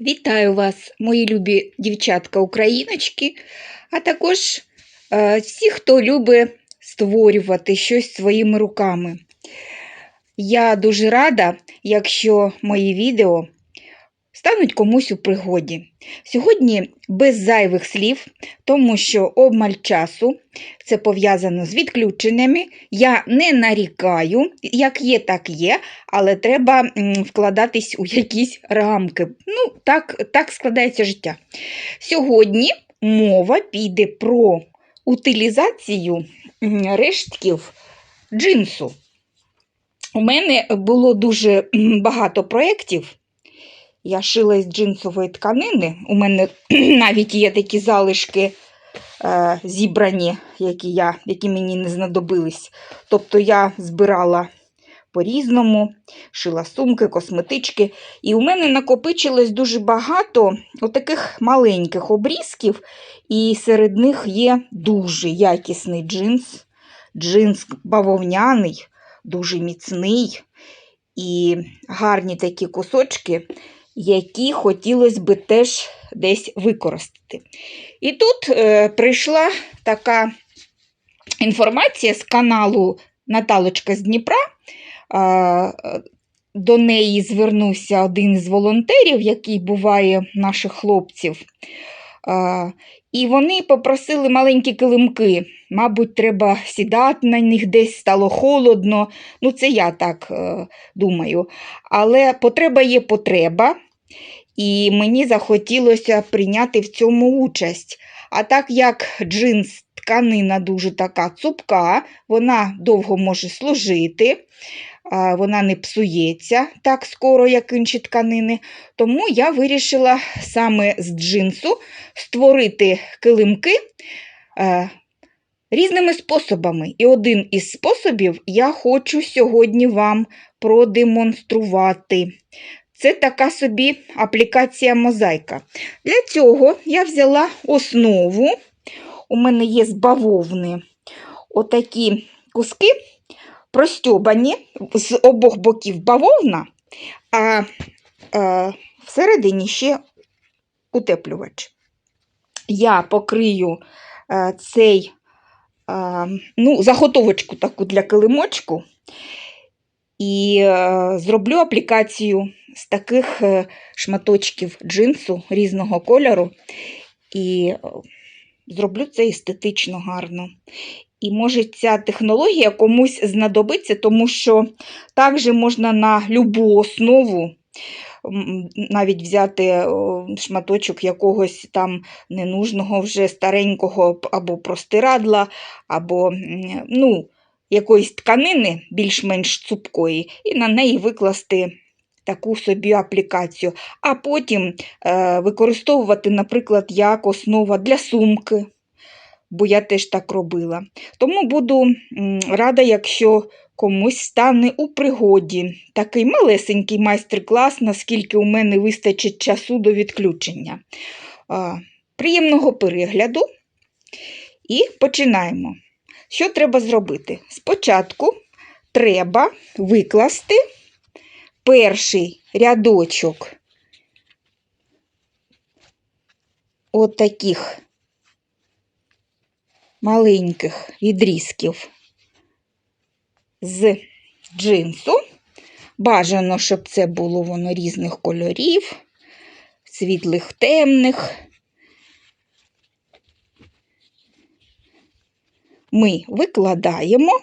Вітаю вас, мої любі дівчатка-україночки, а також е, всі, хто любить створювати щось своїми руками. Я дуже рада, якщо мої відео стануть комусь у пригоді. Сьогодні без зайвих слів, тому що обмаль часу, це пов'язано з відключеннями. Я не нарікаю, як є, так є, але треба вкладатись у якісь рамки. Ну, так, так складається життя. Сьогодні мова піде про утилізацію рештків джинсу. У мене було дуже багато проєктів. Я шила із джинсової тканини. У мене навіть є такі залишки е, зібрані, які, я, які мені не знадобились. Тобто я збирала по-різному, шила сумки, косметички. І у мене накопичилось дуже багато отаких маленьких обрізків, і серед них є дуже якісний джинс, джинс бавовняний, дуже міцний. І гарні такі кусочки, які хотілося би теж десь використати. І тут е, прийшла така інформація з каналу Наталочка з Дніпра. Е, до неї звернувся один із волонтерів, який буває наших хлопців. Е, і вони попросили маленькі килимки. Мабуть, треба сідати на них десь стало холодно. Ну, це я так е, думаю. Але потреба є потреба, і мені захотілося прийняти в цьому участь. А так як джинс тканина дуже така цупка, вона довго може служити, вона не псується так скоро, як інші тканини. Тому я вирішила саме з джинсу створити килимки різними способами. І один із способів я хочу сьогодні вам продемонструвати. Це така собі аплікація мозаїка. Для цього я взяла основу. У мене є з бавовни отакі куски, простьобані з обох боків бавовна, а е, всередині ще утеплювач. Я покрию е, цей е, ну, заготовочку таку для килимочку і зроблю аплікацію з таких е, шматочків джинсу різного кольору. І зроблю це естетично гарно. І може ця технологія комусь знадобиться, тому що також можна на любу основу навіть взяти шматочок якогось там ненужного вже старенького або простирадла, або ну, якоїсь тканини більш-менш цупкої, і на неї викласти таку собі аплікацію, а потім е, використовувати, наприклад, як основа для сумки, бо я теж так робила. Тому буду рада, якщо комусь стане у пригоді такий малесенький майстер-клас, наскільки у мене вистачить часу до відключення. А, Приємного перегляду і починаємо. Що треба зробити? Спочатку треба викласти перший рядочок от таких маленьких відрізків з джинсу. Бажано, щоб це було воно різних кольорів, світлих, темних. Ми викладаємо,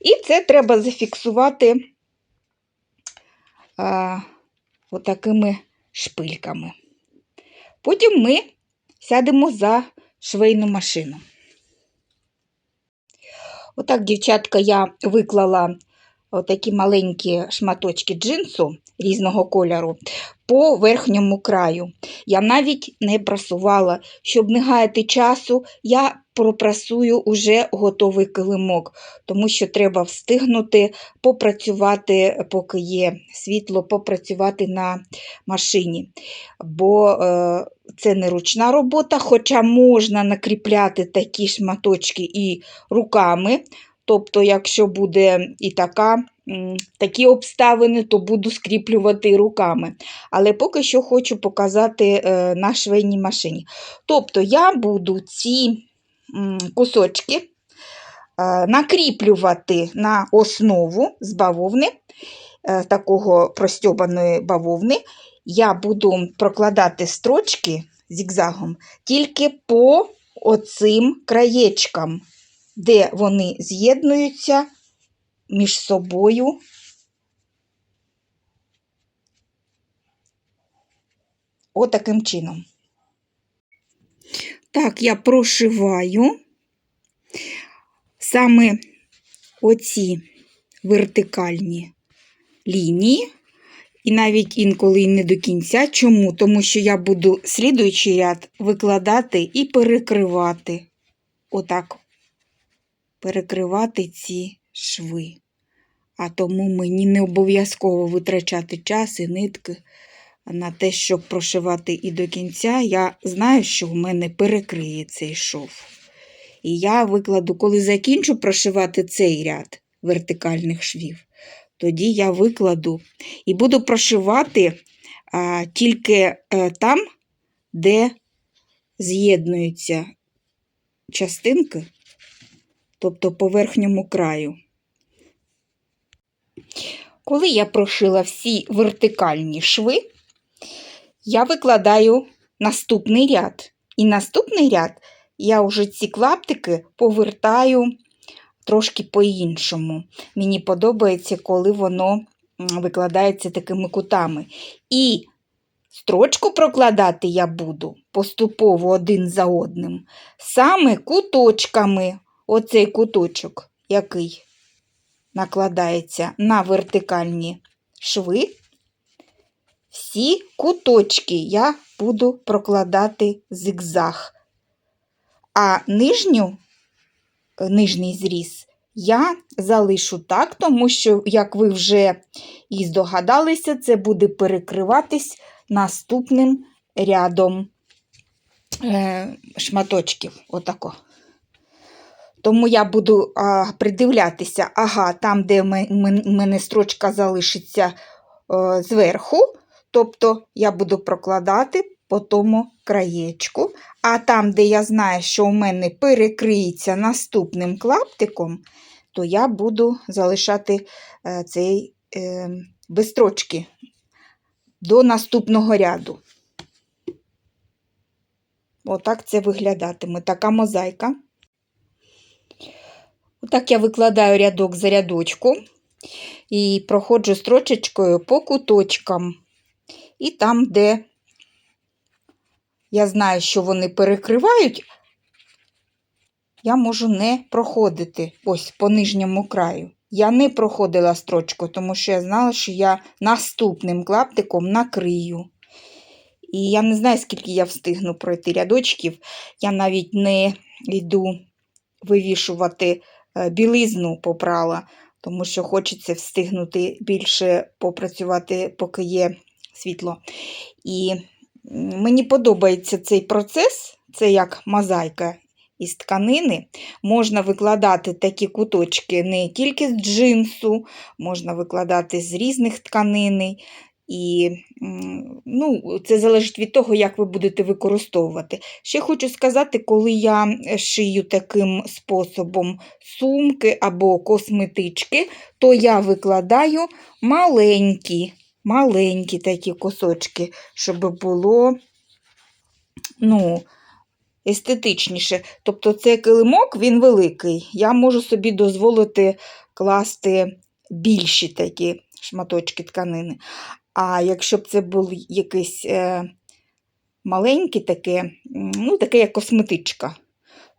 і це треба зафіксувати а, отакими шпильками. Потім ми сядемо за швейну машину. Отак, дівчатка, я виклала отакі маленькі шматочки джинсу різного кольору по верхньому краю. Я навіть не прасувала. Щоб не гаяти часу, я пропрасую уже готовий килимок, тому що треба встигнути попрацювати, поки є світло, попрацювати на машині. Бо е, це не ручна робота, хоча можна накріпляти такі шматочки і руками. Тобто, якщо буде і така такі обставини, то буду скріплювати руками. Але поки що хочу показати е, на швейній машині. Тобто я буду ці кусочки е, накріплювати на основу з бавовни, е, такого простьобаної бавовни. Я буду прокладати строчки зігзагом тільки по оцим краєчкам, де вони з'єднуються між собою. Отаким чином. Так, я прошиваю саме оці вертикальні лінії, і навіть інколи і не до кінця. Чому? Тому що я буду слідуючий ряд викладати і перекривати. Отак, перекривати ці шви. А тому мені не обов'язково витрачати час і нитки на те, щоб прошивати і до кінця. Я знаю, що в мене перекриє цей шов. І я викладу, коли закінчу прошивати цей ряд вертикальних швів, тоді я викладу і буду прошивати а, тільки е, там, де з'єднуються частинки, тобто по верхньому краю. Коли я прошила всі вертикальні шви, я викладаю наступний ряд. І наступний ряд я вже ці клаптики повертаю трошки по-іншому. Мені подобається, коли воно викладається такими кутами. І строчку прокладати я буду поступово один за одним, саме куточками. Оцей куточок, який накладається на вертикальні шви. Всі куточки я буду прокладати зигзаг. А нижню, е, нижній зріз я залишу так, тому що, як ви вже і здогадалися, це буде перекриватись наступним рядом е, шматочків. Отако. Тому я буду а, придивлятися, ага, там, де в мене строчка залишиться е, зверху, тобто я буду прокладати по тому краєчку. А там, де я знаю, що у мене перекриється наступним клаптиком, то я буду залишати е, цей е, без строчки до наступного ряду. Отак це виглядатиме. Така мозаїка. Отак я викладаю рядок за рядочку і проходжу строчечкою по куточкам. І там, де я знаю, що вони перекривають, я можу не проходити ось по нижньому краю. Я не проходила строчку, тому що я знала, що я наступним клаптиком накрию. І я не знаю, скільки я встигну пройти рядочків. Я навіть не йду вивішувати білизну попрала, тому що хочеться встигнути більше попрацювати, поки є світло. І мені подобається цей процес, це як мозаїка із тканини. Можна викладати такі куточки не тільки з джинсу, можна викладати з різних тканин. І ну, це залежить від того, як ви будете використовувати. Ще хочу сказати, коли я шию таким способом сумки або косметички, то я викладаю маленькі маленькі такі кусочки, щоб було ну, естетичніше. Тобто цей килимок, він великий. Я можу собі дозволити класти більші такі шматочки тканини. А якщо б це був якийсь е, маленький таке, ну, таке як косметичка,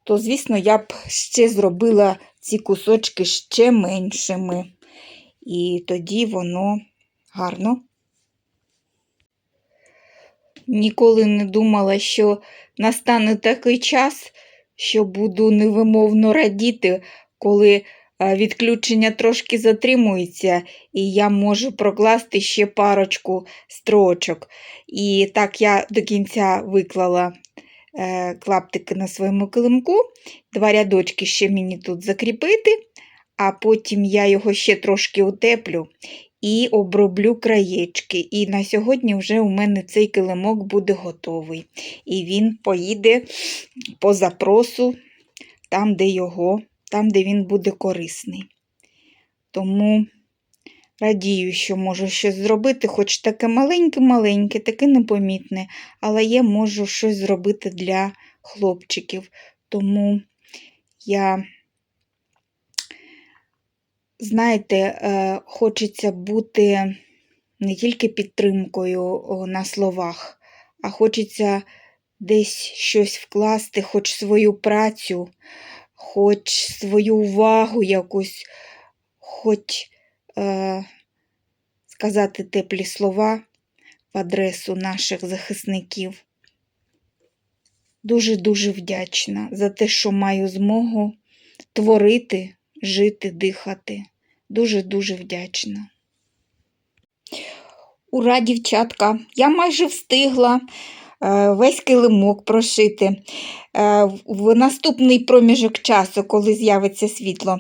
то, звісно, я б ще зробила ці кусочки ще меншими. І тоді воно гарно. Ніколи не думала, що настане такий час, що буду невимовно радіти, коли відключення трошки затримується, і я можу прокласти ще парочку строчок. І так я до кінця виклала е, клаптики на своєму килимку. Два рядочки ще мені тут закріпити, а потім я його ще трошки утеплю і оброблю краєчки. І на сьогодні вже у мене цей килимок буде готовий. І він поїде по запросу там, де його, там, де він буде корисний. Тому радію, що можу щось зробити, хоч таке маленьке-маленьке, таке непомітне, але я можу щось зробити для хлопчиків. Тому я, знаєте, е, хочеться бути не тільки підтримкою на словах, а хочеться десь щось вкласти, хоч свою працю, хоч свою увагу якусь, хоч е, сказати теплі слова в адресу наших захисників. Дуже-дуже вдячна за те, що маю змогу творити, жити, дихати. Дуже-дуже вдячна. Ура, дівчатка! Я майже встигла весь килимок прошити. Е, В наступний проміжок часу, коли з'явиться світло,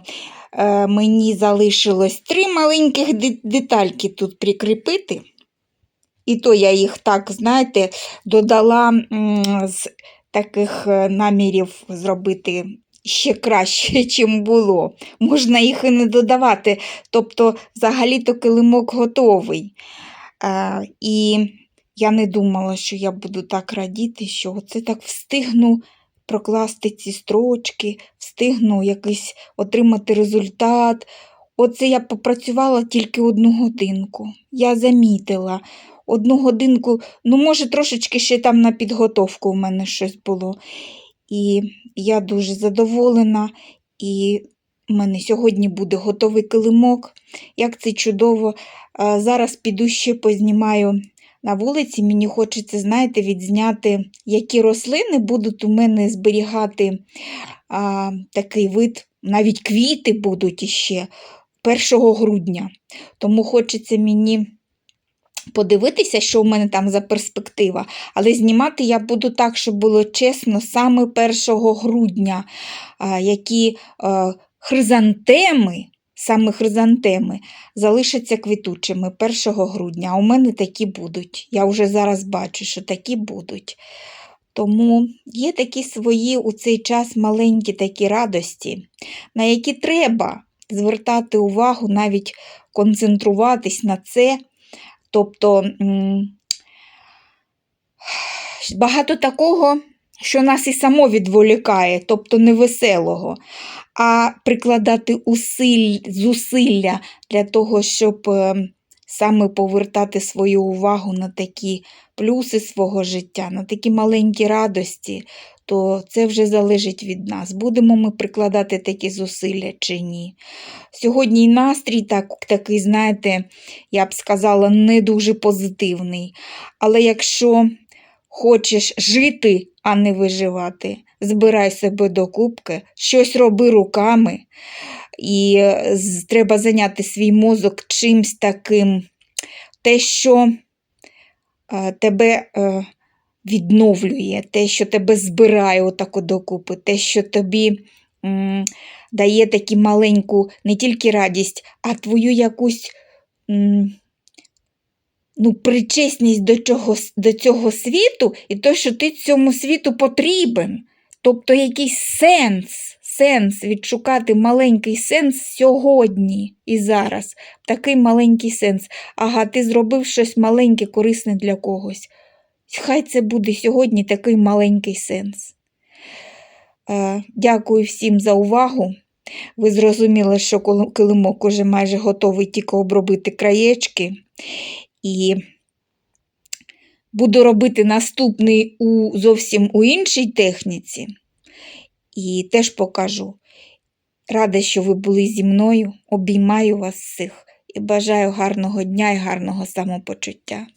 е, мені залишилось три маленьких детальки тут прикріпити. І то я їх так, знаєте, додала з таких е, намірів зробити ще краще, чим було. Можна їх і не додавати. Тобто, взагалі-то килимок готовий. І я не думала, що я буду так радіти, що це так встигну прокласти ці строчки, встигну якийсь отримати результат. Оце я попрацювала тільки одну годинку. Я замітила. Одну годинку, ну, може, трошечки ще там на підготовку у мене щось було. І я дуже задоволена, і в мене сьогодні буде готовий килимок. Як це чудово. Зараз піду ще познімаю на вулиці. Мені хочеться, знаєте, відзняти, які рослини будуть у мене зберігати а, такий вид, навіть квіти будуть іще 1 грудня. Тому хочеться мені подивитися, що в мене там за перспектива. Але знімати я буду так, щоб було чесно, саме 1 грудня, а, які а, хризантеми, саме хризантеми, залишаться квітучими 1 грудня. А у мене такі будуть. Я вже зараз бачу, що такі будуть. Тому є такі свої у цей час маленькі такі радості, на які треба звертати увагу, навіть концентруватись на це. Тобто багато такого, що нас і само відволікає, тобто невеселого, а прикладати усиль, зусилля для того, щоб е, саме повертати свою увагу на такі плюси свого життя, на такі маленькі радості, то це вже залежить від нас. Будемо ми прикладати такі зусилля чи ні. Сьогодні настрій так, такий, знаєте, я б сказала, не дуже позитивний. Але якщо хочеш жити, а не виживати, збирай себе до кубки, щось роби руками, і е, треба зайняти свій мозок чимсь таким, те, що е, тебе е, відновлює, те, що тебе збирає отако докупи, те, що тобі дає таку маленьку не тільки радість, а твою якусь ну, причесність до, чого, до цього світу і то, що ти цьому світу потрібен. Тобто якийсь сенс, сенс відшукати маленький сенс сьогодні і зараз. Такий маленький сенс. Ага, ти зробив щось маленьке, корисне для когось. Хай це буде сьогодні такий маленький сенс. Е, Дякую всім за увагу. Ви зрозуміли, що килимок уже майже готовий тільки обробити краєчки. І буду робити наступний у зовсім у іншій техніці. І теж покажу. Рада, що ви були зі мною. Обіймаю вас всіх і бажаю гарного дня і гарного самопочуття.